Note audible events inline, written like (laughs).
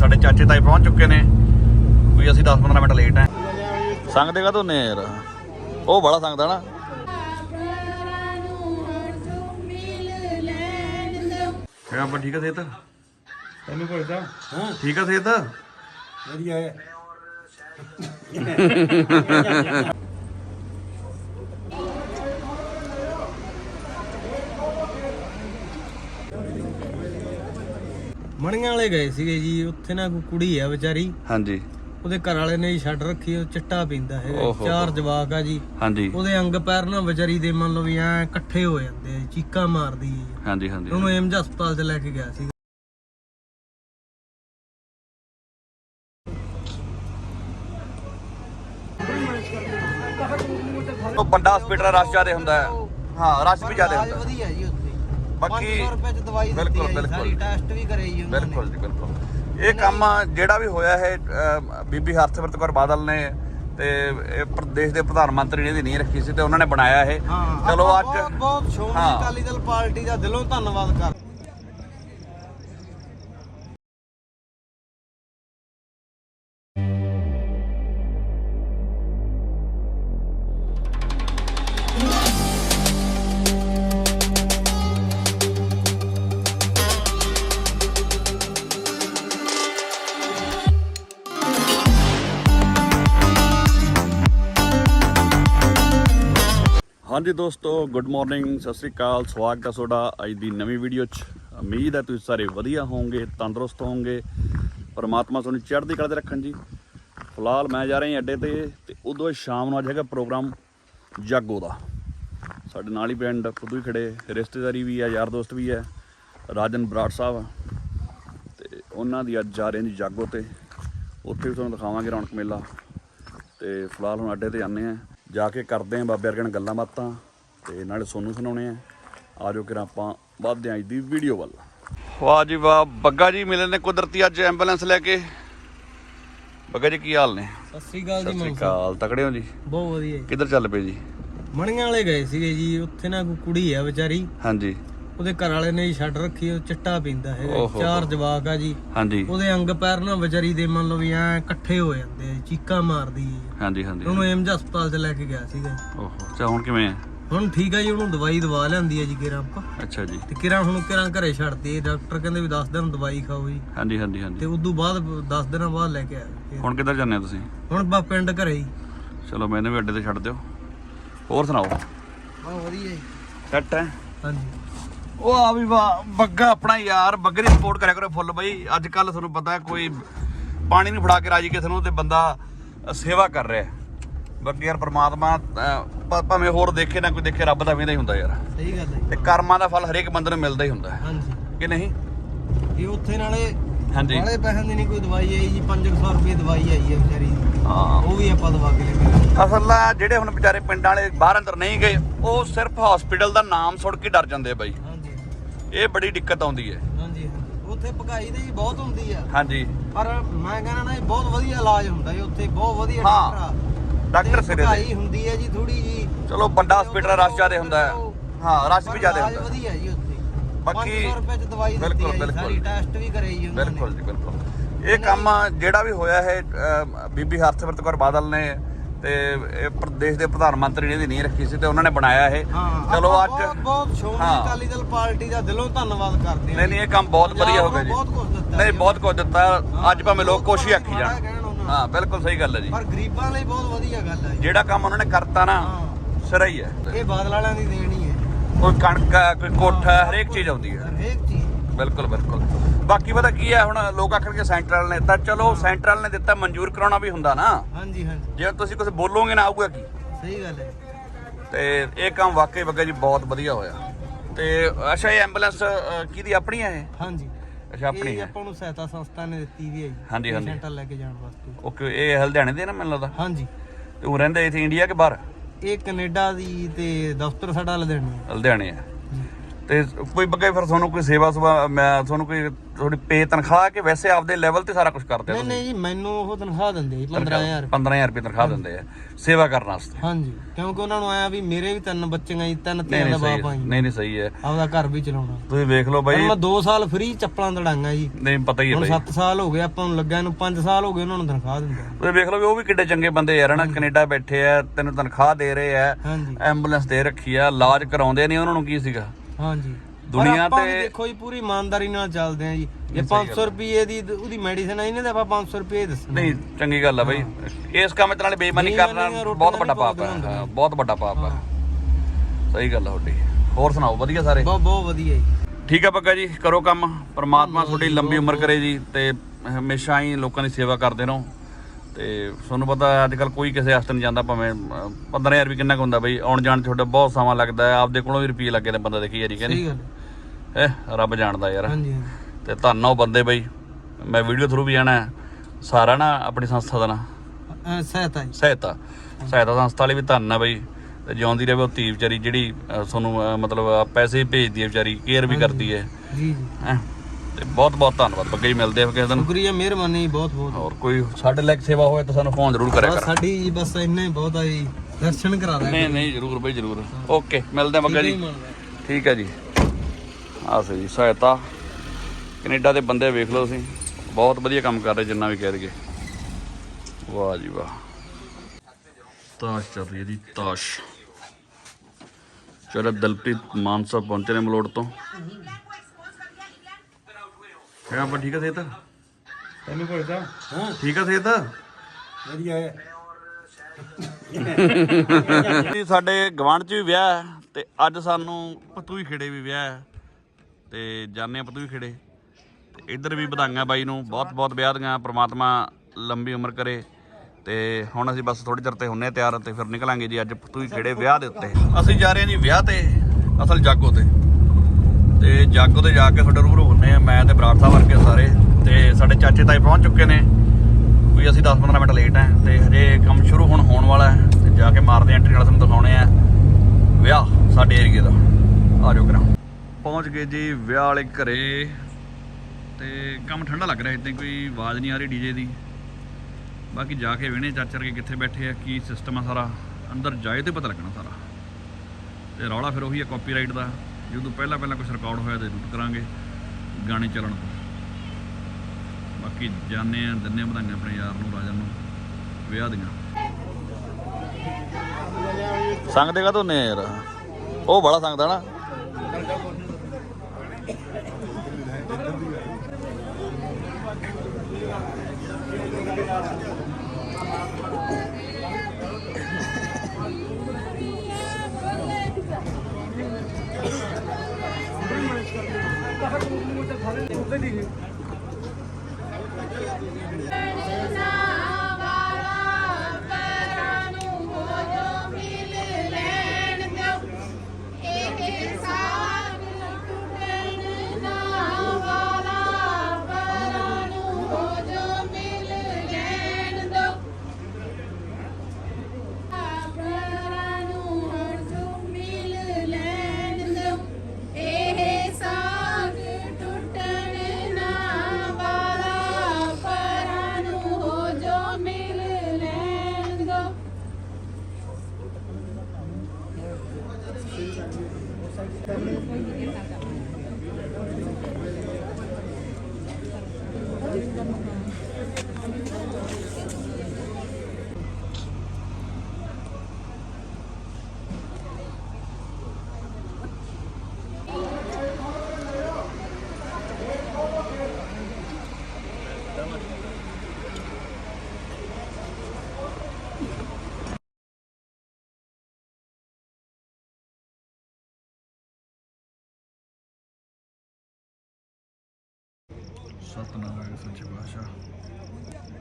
ਸਾਡੇ ਚਾਚੇ ਤਾਏ ਪਹੁੰਚ ਚੁੱਕੇ ਨੇ। ਕੋਈ ਅਸੀਂ 10-15 ਮਿੰਟ ਲੇਟ ਆ। ਸੰਗਦੇ ਕਾ ਨੇ ਯਾਰ ਉਹ ਬੜਾ ਸੰਗਦਾ ਨਾ। ਕਿਹਾ ਆਪਾਂ ਠੀਕ ਆ ਸੇਤ ਤੈਨੂੰ ਪੁੱਛਦਾ। ਹਾਂ। ਠੀਕ ਆ ਸੇਤ ਵਧੀਆ ਹੈ। (laughs) ਮਣੀਆਂ ਵਾਲੇ ਗਏ ਸੀਗੇ ਜੀ ਉੱਥੇ ਨਾ ਕੋਈ ਕੁੜੀ ਆ ਵਿਚਾਰੀ। ਹਾਂਜੀ। ਉਹਦੇ ਘਰ ਵਾਲੇ ਨੇ ਛੱਡ ਰੱਖੀ ਉਹ ਚਿੱਟਾ ਪੀਂਦਾ ਹੈਗਾ ਓਹੋ। ਚਾਰ ਜਵਾਕ ਆ ਜੀ। ਹਾਂਜੀ। ਉਹਦੇ ਅੰਗ ਪੈਰ ਨਾ ਵਿਚਾਰੀ ਦੇ ਮੰਨ ਲਓ ਵੀ ਐ ਇਕੱਠੇ ਹੋ ਜਾਂਦੇ ਆ ਚੀਕਾਂ ਮਾਰਦੀ ਹੈ ਜੀ। ਹਾਂਜੀ ਹਾਂਜੀ। ਉਹਨੂੰ ਏਮਜ ਹਸਪਤਾਲ 'ਚ ਲੈ ਕੇ ਗਿਆ ਸੀ ਉਹ ਵੱਡਾ ਹਸਪੀਟਲ ਰਸ਼ ਜ਼ਿਆਦਾ ਹੁੰਦਾ ਹੈ। ਹਾਂ ਰਸ਼ ਵੀ ਜ਼ਿਆਦਾ ਹੁੰਦਾ ਹੈ। ਵਧੀਆ ਜੀ ਉੱਥੇ ਬਾਕੀ 500 ਰੁਪਏ 'ਚ ਦਵਾਈ ਦਿੱਤੀ ਹੈ। ਸਾਰੀ ਟੈਸਟ ਵੀ ਕਰੇ ਜੀ ਉਹਨਾਂ ਨੇ ਬਿਲਕੁਲ ਜੀ ਬਿਲਕੁਲ ਇਹ ਕੰਮ ਜਿਹੜਾ ਵੀ ਹੋਇਆ ਹੈ ਬੀਬੀ ਹਰਸਿਮਰਤ ਕੌਰ ਬਾਦਲ ਨੇ ਤੇ ਇਹ ਪ੍ਰਦੇਸ਼ ਦੇ ਪ੍ਰਧਾਨ ਮੰਤਰੀ ਨੇ ਇਹਦੀ ਨੀਂਹ ਰੱਖੀ ਸੀ ਤੇ ਉਹਨਾਂ ਨੇ ਬਣਾਇਆ ਇਹ ਚਲੋ ਅੱਜ ਬਹੁਤ ਬਹੁਤ ਸ਼੍ਰੋਮਣੀ। ਅਕਾਲੀ ਦਲ ਪਾਰਟੀ ਦਾ ਦਿਲੋਂ ਧੰਨਵਾਦ ਕਰ ਹਾਂਜੀ ਦੋਸਤੋ ਗੁੱਡ ਮਾਰਨਿੰਗ ਸਤਿ ਸ੍ਰੀ ਅਕਾਲ, ਸਵਾਗਤ ਹੈ ਤੁਹਾਡਾ ਅੱਜ ਦੀ ਨਵੀਂ ਵੀਡੀਓ 'ਚ। ਉਮੀਦ ਹੈ ਤੁਸੀਂ ਸਾਰੇ ਵਧੀਆ ਹੋਵੋਗੇ, ਤੰਦਰੁਸਤ ਹੋਵੋਗੇ, ਪਰਮਾਤਮਾ ਤੁਹਾਨੂੰ ਚੜ੍ਹਦੀ ਕਲਾ 'ਤੇ ਰੱਖਣ ਜੀ। ਫਿਲਹਾਲ ਮੈਂ ਜਾ ਰਿਹਾ ਅੱਡੇ ਤੇ ਤੇ ਉਦੋਂ ਸ਼ਾਮ ਨੂੰ ਅੱਜ ਹੈਗਾ ਪ੍ਰੋਗਰਾਮ ਜਾਗੋ ਦਾ। ਸਾਡੇ ਨਾਲ ਹੀ ਪਿੰਡ ਖੁਦ ਹੀ ਖੜੇ, ਰਿਸ਼ਤੇਦਾਰੀ ਵੀ ਹੈ ਯਾਰ ਦੋਸਤ ਵੀ ਹੈ ਰਾਜਨ ਬਰਾੜ ਸਾਹਿਬ ਤੇ ਉਹਨਾਂ ਦੀ ਅੱਜ ਜਾ ਰਹੇ ਨੇ ਜਾਗੋ ਤੇ। ਉੱਥੇ ਵੀ ਤੁਹਾਨੂੰ ਦਿਖਾਵਾਂਗੇ ਰੌਣਕ ਮੇਲਾ। ਤੇ ਫਿਲਹਾਲ ਹੁਣ ਅੱਡੇ ਤੇ ਜਾਂਦੇ ਆ। ਜਾ ਕੇ ਕਰਦੇ ਆ ਬਾਬੇ ਵਰਗੇ ਨਾਲ ਗੱਲਾਂ ਬਾਤਾਂ ਤੇ ਨਾਲੇ ਸੋਨੂੰ ਸੁਣਾਉਣੇ ਆ। ਆਜੋ ਕਿ ਆਪਾਂ ਵੱਧਦੇ ਆਂ ਅੱਜ ਦੀ ਵੀਡੀਓ ਵੱਲ। ਵਾਹ ਜੀ ਵਾਹ ਬੱਗਾ ਜੀ ਮਿਲੇ ਨੇ ਕੁਦਰਤੀ ਅੱਜ ਐਂਬੂਲੈਂਸ ਲੈ ਕੇ। ਬੱਗਾ ਜੀ ਕੀ ਹਾਲ ਨੇ? ਸਤਿ ਸ੍ਰੀ ਅਕਾਲ ਸਤਿ ਜੀ ਸ਼੍ਰੀ ਅਕਾਲ ਤਕੜੇ ਹੋ ਜੀ? ਬਹੁਤ ਵਧੀਆ। ਕਿੱਧਰ ਚੱਲ ਪਏ ਜੀ? ਮਣੀਆਂ ਵਾਲੇ ਗਏ ਸੀਗੇ ਜੀ ਉੱਥੇ ਨਾ ਕੋਈ ਕੁੜੀ ਆ ਵਿਚਾਰੀ। ਹਾਂਜੀ। ਉਹਦੇ ਘਰ ਵਾਲੇ ਨੇ ਜੀ ਛੱਡ ਰੱਖੀ ਉਹ ਚਿੱਟਾ ਪੀਂਦਾ ਹੈਗਾ ਓਹੋ। ਚਾਰ ਜਵਾਕ ਆ ਜੀ। ਹਾਂਜੀ। ਉਹਦੇ ਅੰਗ ਪੈਰ ਨਾ ਵਿਚਾਰੀ ਦੇ ਮੰਨ ਲਓ ਵੀ ਐ ਇਕੱਠੇ ਹੋ ਜਾਂਦੇ ਆ ਚੀਕਾਂ ਮਾਰਦੀ ਹੈ। ਹਾਂਜੀ ਹਾਂਜੀ। ਉਹਨੂੰ ਏਮਜ ਹਸਪਤਾਲ 'ਚ ਲੈ ਕੇ ਗਿਆ ਸੀਗਾ। ਓਹੋ ਚਾ ਹੁਣ ਕਿਵੇਂ ਹੁਣ ਠੀਕ ਆ ਜੀ ਉਹਨੂੰ ਦਵਾਈ ਦਵਾ ਲਿਆਂਦੀ ਹੈ ਜੀ ਕਿਰਾਂ ਆਪਾਂ। ਅੱਛਾ ਜੀ। ਤੇ ਕਿਰਾਂ ਹੁਣ ਕਿਰਾਂ ਘਰੇ ਛੱਡਤੀ ਹੈ। ਡਾਕਟਰ ਕਹਿੰਦੇ ਵੀ 10 ਦਿਨ ਦਵਾਈ ਖਾਓ ਜੀ। ਹਾਂਜੀ ਹਾਂਜੀ ਤੇ ਹਾਂਜੀ ਉਦੋਂ ਬਾਅਦ 10 ਦਿਨਾਂ ਬਾਅਦ ਲੈ ਕੇ ਆਇਆ। ਹੁਣ ਕਿੱਧਰ ਜਾਂਦੇ ਆ ਤੁਸੀਂ? ਹੁਣ ਬਾ ਪਿੰਡ ਘਰੇ ਹੀ। ਚਲੋ ਮੈਨੂੰ ਵੀ ਅੱਡੇ ਤੇ ਛੱਡ ਦਿਓ। ਹੋਰ ਸੁਣਾਓ? ਬਹੁਤ ਵਧੀਆ ਜੀ। ਸੈੱਟ ਹੈ? ਹਾਂਜੀ। ਉਹ ਆ ਵੀ ਬੱਗਾ ਆਪਣਾ ਯਾਰ ਬੱਗੇ ਦੀ ਸਪੋਰਟ ਕਰਿਆ ਕਰੋ ਫੁੱਲ ਬਈ। ਅੱਜ ਕੱਲ ਤੁਹਾਨੂੰ ਪਤਾ ਹੈ ਕੋਈ ਪਾਣੀ ਨਹੀਂ ਫੜਾ ਕੇ ਰਾਜੀ ਕਿਸੇ ਨੂੰ ਤੇ ਬੰਦਾ ਅ, ਸੇਵਾ ਕਰ ਰਿਹਾ ਹੈ। ਬਾਕੀ ਯਾਰ ਪ੍ਰਮਾਤਮਾ ਅ, ਭ- ਭਾਵੇਂ ਹੋਰ ਦੇਖੇ ਨਾ ਕੋਈ ਦੇਖੇ ਰੱਬ ਦਾ ਵੇਂਦਾ ਹੀ ਹੁੰਦਾ ਯਾਰ। ਸਹੀ ਗੱਲ ਹੈ ਤੇ ਕਰਮਾਂ ਦਾ ਫਲ ਹਰੇਕ ਬੰਦੇ ਨੂੰ ਮਿਲਦਾ ਹੀ ਹੁੰਦਾ ਹੈ। ਹਾਂਜੀ। ਕਿ ਨਹੀਂ? ਇਹ ਉੱਥੇ ਨਾਲੇ ਹਾਂਜੀ। ਵਾਲੇ ਪੈਸਿਆਂ ਦੀ ਨਹੀਂ ਕੋਈ ਦਵਾਈ ਆਈ ਜੀ 500 ਰੁਪਏ ਦਵਾਈ ਆਈ ਹੈ ਵਿਚਾਰੀ ਦੀ। ਹਾਂ। ਉਹ ਵੀ ਆਪਾਂ ਦਵਾ ਕੇ ਲੈ ਕੇ ਆਏ। ਅਸਲ ਆ ਜਿਹੜੇ ਹੁਣ ਵਿਚਾਰੇ ਪਿੰਡਾਂ ਵਾਲੇ ਬਾਹਰ ਅੰਦਰ ਨਹੀਂ ਗਏ ਉਹ ਸਿਰਫ ਹਸਪੀਟਲ ਦਾ ਨਾਮ ਸੁਣ ਕੇ ਡਰ ਜਾਂਦੇ ਆ ਬਾਈ। ਇਹ ਬੜੀ ਦਿੱਕਤ ਆਉਂਦੀ ਹੈ। ਹਾਂਜੀ। ਉੱਥੇ ਭਗਾਈ ਦੀ ਬਹੁਤ ਹੁੰਦੀ ਆ। ਹਾਂਜੀ। ਪਰ ਮੈਂ ਕਹਿੰਦਾ ਨਾ ਇਹ ਬਹੁਤ ਵਧੀਆ ਇਲਾਜ ਹੁੰਦਾ ਜੀ ਉੱਥੇ ਬਹੁਤ ਵਧੀਆ ਹਾਂ। ਡਾਕਟਰ ਆ। ਡਾਕਟਰ ਤੇ ਸਿਰੇ ਦੇ। ਭਗਾਈ ਹੁੰਦੀ ਹੈ ਜੀ ਥੋੜੀ ਜੀ। ਚਲੋ ਵੱਡਾ ਹਸਪੀਟਲ ਰਸ਼ ਜ਼ਿਆਦਾ ਹੁੰਦਾ ਹੈ। ਹਾਂ ਰਸ਼ ਵੀ ਜ਼ਿਆਦਾ ਹੁੰਦਾ। ਹੈ ਵਧੀਆ ਜੀ ਉੱਥੇ। ਬਾਕੀ 500 ਰੁਪਏ ਚ ਦਵਾਈ ਦਿੱਤੀ ਬਿਲਕੁਲ, ਹੈ ਜੀ, ਬਿਲਕੁਲ। ਸਾਰੀ ਟੈਸਟ ਵੀ ਕਰੇ ਜੀ ਉਹਨਾਂ ਨੇ। ਬਿਲਕੁਲ ਜੀ ਬਿਲਕੁਲ। ਇਹ ਕੰਮ ਜਿਹੜਾ ਵੀ ਹੋਇਆ ਹੈ ਅਹ, ਬੀਬੀ ਹਰਸਿਮਰਤ ਕੌਰ ਬਾਦਲ ਨੇ ਤੇ ਇਹ ਪ੍ਰਦੇਸ਼ ਦੇ ਪ੍ਰਧਾਨ ਮੰਤਰੀ ਨੇ ਇਹਦੀ ਨੀਂਹ ਰੱਖੀ ਸੀ ਤੇ ਉਹਨਾਂ ਨੇ ਬਣਾਇਆ ਇਹ। ਚਲੋ ਅੱਜ ਬਹੁਤ ਬਹੁਤ ਸ਼੍ਰੋਮਣੀ। ਅਕਾਲੀ ਦਲ ਪਾਰਟੀ ਦਾ ਦਿਲੋਂ ਧੰਨਵਾਦ ਕਰਦੇ ਹਾਂ ਨਹੀਂ ਨਹੀਂ ਇਹ ਕੰਮ ਬਹੁਤ ਵਧੀਆ ਹੋ ਗਿਆ ਜੀ। ਬਹੁਤ ਕੁਝ ਦਿੱਤਾ ਨਹੀਂ। ਬਹੁਤ ਕੁਝ ਦਿੱਤਾ। ਅੱਜ ਭਾਵੇਂ ਲੋਕ ਹੀ ਆਖੀ ਜਾਣ। ਹਾਂ ਬਿਲਕੁਲ ਸਹੀ ਗੱਲ ਹੈ ਜੀ। ਪਰ ਗਰੀਬਾਂ ਲਈ ਬਹੁਤ ਵਧੀਆ ਗੱਲ ਹੈ। ਜਿਹੜਾ ਕੰਮ ਉਹਨਾਂ ਨੇ ਕਰਤਾ ਨਾ ਸਿਰਾ ਹੀ ਹੈ। ਇਹ ਬਾਦਲ ਵਾਲਿਆਂ ਦੀ ਦੇਣੀ ਹੈ ਕੋਈ ਕਣਕ ਕੋਈ ਕੋਠਾ ਹਰੇਕ ਚੀਜ਼ ਆਉਂਦੀ ਹੈ। ਹਰੇਕ ਬਿਲਕੁਲ ਬਿਲਕੁਲ। ਬਾਕੀ ਪਤਾ ਕੀ ਹੈ ਹੁਣ ਲੋਕ ਆਖਣਗੇ ਸੈਂਟਰਲ ਨੇ ਤਾਂ ਚਲੋ ਸੈਂਟਰਲ ਨੇ ਦਿੱਤਾ ਮਨਜ਼ੂਰ ਕਰਾਉਣਾ ਵੀ ਹੁੰਦਾ ਨਾ। ਹਾਂਜੀ ਹਾਂਜੀ। ਜੇ ਤੁਸੀਂ ਕੁਝ ਬੋਲੋਗੇ ਨਾ ਆਊਗਾ ਕੀ? ਸਹੀ ਗੱਲ ਹੈ। ਤੇ ਇਹ ਕੰਮ ਵਾਕਈ ਬੱਗਾ ਜੀ ਬਹੁਤ ਵਧੀਆ ਹੋਇਆ। ਤੇ ਅੱਛਾ ਇਹ ਐਂਬੂਲੈਂਸ ਕਿਹਦੀ ਆਪਣੀ ਹੈ ਇਹ? ਹਾਂਜੀ। ਅੱਛਾ ਆਪਣੀ ਇਹ ਹੈ। ਆਪਾਂ ਨੂੰ ਸਹਾਇਤਾ ਸੰਸਥਾ ਨੇ ਦਿੱਤੀ ਵੀ ਹੈ ਜੀ। ਹਾਂਜੀ, ਹਾਂਜੀ। ਪੇਸ਼ੈਂਟਾਂ ਲੈ ਕੇ ਜਾਣ ਵਾਸਤੇ। ਓਕੇ ਇਹ ਹਲਦਿਆਣੇ ਦੇ ਨਾ ਮੈਨੂੰ ਲੱਗਦਾ? ਹਾਂਜੀ। ਤੇ ਉਹ ਰਹਿੰਦੇ ਇੱਥੇ ਇੰਡੀਆ ਕੇ ਬਾਹਰ? ਇਹ ਕੈਨੇਡਾ ਦੀ ਤੇ ਦਫ਼ਤਰ ਸਾਡਾ ਲੁਧਿਆਣੇ ਹੈ। ਹਲਦਿਆਣੇ ਆ ਤੇ ਕੋਈ ਬੱਗਾ ਫਿਰ ਤੁਹਾਨੂੰ ਕੋਈ ਸੇਵਾ ਸੁਭਾ ਮੈਂ ਤੁਹਾਨੂੰ ਕੋਈ ਤੁਹਾਡੀ ਪੇ ਤਨਖਾਹ ਕਿ ਵੈਸੇ ਆਪਦੇ ਲੈਵਲ ਤੇ ਸਾਰਾ ਕੁਝ ਕਰਦੇ ਆ ਨਹੀਂ ਨਹੀਂ ਜੀ ਮੈਨੂੰ ਉਹ ਤਨਖਾਹ ਦਿੰਦੇ ਜੀ 15000 15000 ਰੁਪਏ ਤਨਖਾਹ ਦਿੰਦੇ ਆ ਸੇਵਾ ਕਰਨ ਵਾਸਤੇ। ਹਾਂਜੀ ਕਿਉਂਕਿ ਉਹਨਾਂ ਨੂੰ ਆਇਆ ਵੀ ਮੇਰੇ ਵੀ ਤਿੰਨ ਬੱਚੀਆਂ ਜੀ ਤਿੰਨ ਨਹੀਂ ਨਹੀਂ ਦਾ ਸਹੀ ਬਾਪ ਆ ਹੈ। ਜੀ। ਨਹੀਂ ਨਹੀਂ ਸਹੀ ਹੈ। ਆਪਦਾ ਘਰ ਵੀ ਚਲਾਉਣਾ। ਤੁਸੀਂ ਵੇਖ ਲਓ ਪਰ ਬਾਈ ਮੈਂ 2 ਸਾਲ ਫ੍ਰੀ ਚੱਪਲਾਂ ਦੜਾਂਗਾ ਜੀ। ਨਹੀਂ ਪਤਾ ਹੀ ਹੈ ਹੁਣ ਬਾਈ। 7 ਸਾਲ ਹੋ ਗਏ ਆਪਾਂ ਨੂੰ ਲੱਗਿਆ ਨੂੰ 5 ਸਾਲ ਹੋ ਗਏ ਉਹਨਾਂ ਨੂੰ ਤਨਖਾਹ ਦਿੰਦੇ ਤੁਸੀਂ ਵੇਖ ਲਓ ਵੀ ਉਹ ਵੀ ਕਿੱਡੇ ਚੰਗੇ ਬੰਦੇ ਯਾਰ ਹਨਾ ਕੈਨੇਡਾ ਬੈਠੇ ਆ ਤੈਨੂੰ ਤਨਖਾਹ ਦੇ ਰਹੇ ਆ ਹਾਂਜੀ। ਐਂਬੂਲੈਂਸ ਦੇ ਰੱਖੀ ਆ ਇਲਾਜ ਕਰਾਉਂਦੇ ਨਹੀਂ ਉਹਨਾਂ ਨੂੰ ਕੀ ਸੀਗਾ? ਹਾਂਜੀ। ਦੁਨੀਆ ਤੇ- ਦੇਖੋ ਜੀ ਪੂਰੀ ਇਮਾਨਦਾਰੀ ਨਾਲ ਚੱਲਦੇ ਆ ਜੀ। ਜੇ 500 ਰੁਪਏ ਦੀ ਉਹਦੀ ਮੈਡੀਸਿਨ ਆਈ ਨੇ ਤਾਂ ਆਪਾਂ 500 ਰੁਪਏ ਦੱਸਣਾ। ਨਹੀਂ ਚੰਗੀ ਗੱਲ ਆ ਬਾਈ। ਇਸ ਕੰਮ ਤੇ ਨਾਲੇ ਬੇਈਮਾਨੀ ਕਰਨਾ ਬਹੁਤ ਵੱਡਾ ਪਾਪ ਹੈ ਬਹੁਤ ਵੱਡਾ ਪਾਪ ਹੈ। ਸਹੀ ਗੱਲ ਆ ਤੁਹਾਡੀ। ਹੋਰ ਸੁਣਾਓ ਵਧੀਆ ਸਾਰੇ? ਬਹੁਤ ਬਹੁਤ ਵਧੀਆ ਜੀ। ਠੀਕ ਆ ਪੱਕਾ ਜੀ ਕਰੋ ਕੰਮ। ਪਰਮਾਤਮਾ ਤੁਹਾਡੀ ਲੰਬੀ ਉਮਰ ਕਰੇ ਜੀ ਤੇ ਹਮੇਸ਼ਾ ਹੀ ਲੋਕਾਂ ਦੀ ਸੇਵਾ ਕਰਦੇ ਰਹੋ। ਤੇ ਤੁਹਾਨੂੰ ਪਤਾ ਅੱਜ ਕੱਲ ਕੋਈ ਕਿਸੇ ਵਾਸਤੇ ਨਹੀਂ ਜਾਂਦਾ ਭਾਵੇਂ ਅਹ, 15000 ਵੀ ਕਿੰਨਾ ਕੁ ਹੁੰਦਾ ਬਈ ਆਉਣ ਜਾਣ ਤੁਹਾਡਾ ਬਹੁਤ ਸਮਾਂ ਲੱਗਦਾ ਹੈ ਆਪਦੇ ਕੋਲੋਂ ਵੀ ਰੁਪਏ ਲੱਗੇ ਨੇ ਬੰਦਾ ਦੇਖੀ ਯਾਰੀ ਕਹਿੰਦੀ? ਸਹੀ ਗੱਲ ਹੈ। ਰੱਬ ਜਾਣਦਾ ਯਾਰ। ਹਾਂਜੀ ਤੇ ਧੰਨ ਉਹ ਬੰਦੇ ਬਈ ਮੈਂ ਵੀਡੀਓ ਥਰੂ ਵੀ ਜਾਣਾ। ਸਾਰਾ ਨਾ ਆਪਣੀ ਸੰਸਥਾ ਦਾ ਨਾਂ। ਸਹਾਇਤਾ ਜੀ। ਸਹਾਇਤਾ। ਸਹਾਇਤਾ ਸੰਸਥਾ ਵਾਲੀ ਵੀ ਧੰਨ ਆ ਬਈ। ਤੇ ਜਿਉਂਦੀ ਰਹੇ ਉਹ ਧੀ ਵਿਚਾਰੀ ਜਿਹੜੀ ਤੁਹਾਨੂੰ ਮਤਲਬ ਪੈਸੇ ਭੇਜਦੀ ਹੈ ਵਿਚਾਰੀ ਕੇਅਰ ਵੀ ਕਰਦੀ ਹੈ। ਜੀ ਜੀ। ਹੈਂ। ਤੇ ਬਹੁਤ ਬਹੁਤ ਧੰਨਵਾਦ ਬੱਗੇ ਜੀ ਮਿਲਦੇ ਆ ਕਿਸੇ ਦਿਨ। ਸ਼ੁਕਰੀਆ ਮਿਹਰਬਾਨੀ ਬਹੁਤ ਬਹੁਤ। ਹੋਰ ਕੋਈ ਸਾਡੇ ਲਈ ਸੇਵਾ ਹੋਵੇ ਤਾਂ ਸਾਨੂੰ ਫੋਨ ਜ਼ਰੂਰ ਕਰਿਆ ਬਸ ਕਰ। ਸਾਡੀ ਜੀ ਬਸ ਇੰਨਾ ਹੀ ਬਹੁਤ ਆ ਜੀ। ਦਰਸ਼ਨ ਕਰਾ ਦਾਂਗੇ ਨਹੀਂ ਨਹੀਂ ਜ਼ਰੂਰ ਬਈ ਜ਼ਰੂਰ। ਓਕੇ ਮਿਲਦੇ ਆ ਬੱਗਾ ਜੀ। ਠੀਕ ਹੈ ਜੀ ਆਹ ਸਹੀ ਸਹਾਇਤਾ। ਕੈਨੇਡਾ ਦੇ ਬੰਦੇ ਵੇਖ ਲਓ ਤੁਸੀਂ। ਬਹੁਤ ਵਧੀਆ ਕੰਮ ਕਰ ਰਹੇ ਜਿੰਨਾ ਵੀ ਕਹਿ ਦਈਏ। ਵਾਹ ਜੀ ਵਾਹ। ਤਾਸ਼ ਚੱਲ ਰਹੀ ਹੈ ਜੀ ਤਾਸ਼। ਚਲੋ ਦਲਪ੍ਰੀਤ ਮਾਨਸਾ ਪਹੁੰਚੇ ਨੇ ਮਲੋੜ ਤੋਂ। ਕਿਆ ਆਪਾਂ ਠੀਕ ਆ ਸੇਤ ਤੈਨੂੰ ਪੁੱਛਦਾ ਹਾਂ। ਠੀਕ ਆ ਸੇਤ ਵਧੀਆ ਹੈ। ਜੀ ਸਾਡੇ ਗਵਾਂਢ ਚ ਵੀ ਵਿਆਹ ਹੈ ਤੇ ਅੱਜ ਸਾਨੂੰ ਪਤੂਈ ਖੇੜੇ ਵੀ ਵਿਆਹ ਹੈ ਤੇ ਜਾਣੇ ਆ ਪਤੂਈ ਖੇੜੇ। ਤੇ ਇੱਧਰ ਵੀ ਵਧਾਈਆਂ ਬਾਈ ਨੂੰ ਬਹੁਤ ਬਹੁਤ ਵਿਆਹ ਦੀਆਂ ਪ੍ਰਮਾਤਮਾ ਲੰਬੀ ਉਮਰ ਕਰੇ। ਤੇ ਹੁਣ ਅਸੀਂ ਬਸ ਥੋੜੀ ਚਿਰ ਤੇ ਹੁੰਨੇ ਆ ਤਿਆਰ ਤੇ ਫਿਰ ਨਿਕਲਾਂਗੇ ਜੀ ਅੱਜ ਪਤੂਈ ਖੇੜੇ ਵਿਆਹ ਦੇ ਉੱਤੇ। ਅਸੀਂ ਜਾ ਰਹੇ ਹਾਂ ਜੀ ਵਿਆਹ ਤੇ ਅਸਲ ਜਾਗੋ ਤੇ। ਤੇ ਜਾਗੋ ਤੇ ਜਾ ਕੇ ਤੁਹਾਡੇ ਰੂਬਰੂ ਹੁੰਨੇ ਆ, ਮੈਂ ਤੇ ਬਰਾੜ ਸਾਹਿਬ ਵਰਗੇ ਸਾਰੇ, ਤੇ ਸਾਡੇ ਚਾਚੇ ਤਾਈ ਪਹੁੰਚ ਚੁੱਕੇ ਨੇ ਕੋਈ ਅਸੀਂ 10-15 ਮਿੰਟ ਲੇਟ ਆ, ਤੇ ਹਜੇ ਕੰਮ ਸ਼ੁਰੂ ਹੁਣ ਹੋਣ ਵਾਲਾ ਹੈ, ਤੇ ਜਾ ਕੇ ਮਾਰਦੇ ਐਂਟਰੀ ਨਾਲ ਤੁਹਾਨੂੰ ਦਿਖਾਉਣੇ ਆ, ਵਿਆਹ ਸਾਡੇ ਏਰੀਏ ਦਾ। ਆ ਜਾਓ ਕਰਾਂ। ਪਹੁੰਚ ਗਏ ਜੀ ਵਿਆਹ ਵਾਲੇ ਘਰੇ, ਤੇ ਕੰਮ ਠੰਡਾ ਲੱਗ ਰਿਹਾ, ਇਦਾਂ ਕੋਈ ਆਵਾਜ਼ ਨਹੀਂ ਆ ਰਹੀ ਡੀਜੇ ਦੀ। ਬਾਕੀ ਜਾ ਕੇ ਵੇਣੇ ਚਾਚਰ ਕੇ ਕਿੱਥੇ ਬੈਠੇ ਆ, ਕੀ ਸਿਸਟਮ ਆ ਸਾਰਾ, ਅੰਦਰ ਜਾਏ ਤੇ ਪਤਾ ਲੱਗਣਾ ਸਾਰਾ। ਤੇ ਰੌਲਾ ਫਿਰ ਉਹੀ ਆ ਕਾਪੀਰਾਈਟ ਦਾ। ਜਦੋਂ ਪਹਿਲਾਂ ਪਹਿਲਾਂ ਕੁਝ ਰਿਕਾਰਡ ਹੋਇਆ ਤੇ ਰੂਟ ਕਰਾਂਗੇ ਗਾਣੇ ਚੱਲਣ ਤੋਂ। ਬਾਕੀ ਜਾਣੇ ਆ, ਦਿੰਨੇ ਆ ਵਧਾਈਆਂ ਆਪਣੇ ਯਾਰ ਨੂੰ, ਰਾਜਨ ਨੂੰ, ਵਿਆਹ ਦੀਆਂ। ਸੰਗ ਦੇਗਾ ਤੋਂ ਨੇ ਯਾਰ ਉਹ ਬੜਾ ਸੰਗਦਾ ਨਾ। ਸਤਨਾਮ ਵਾਹਿਗੁਰੂ ਸੱਚੇ ਪਾਤਸ਼ਾਹ।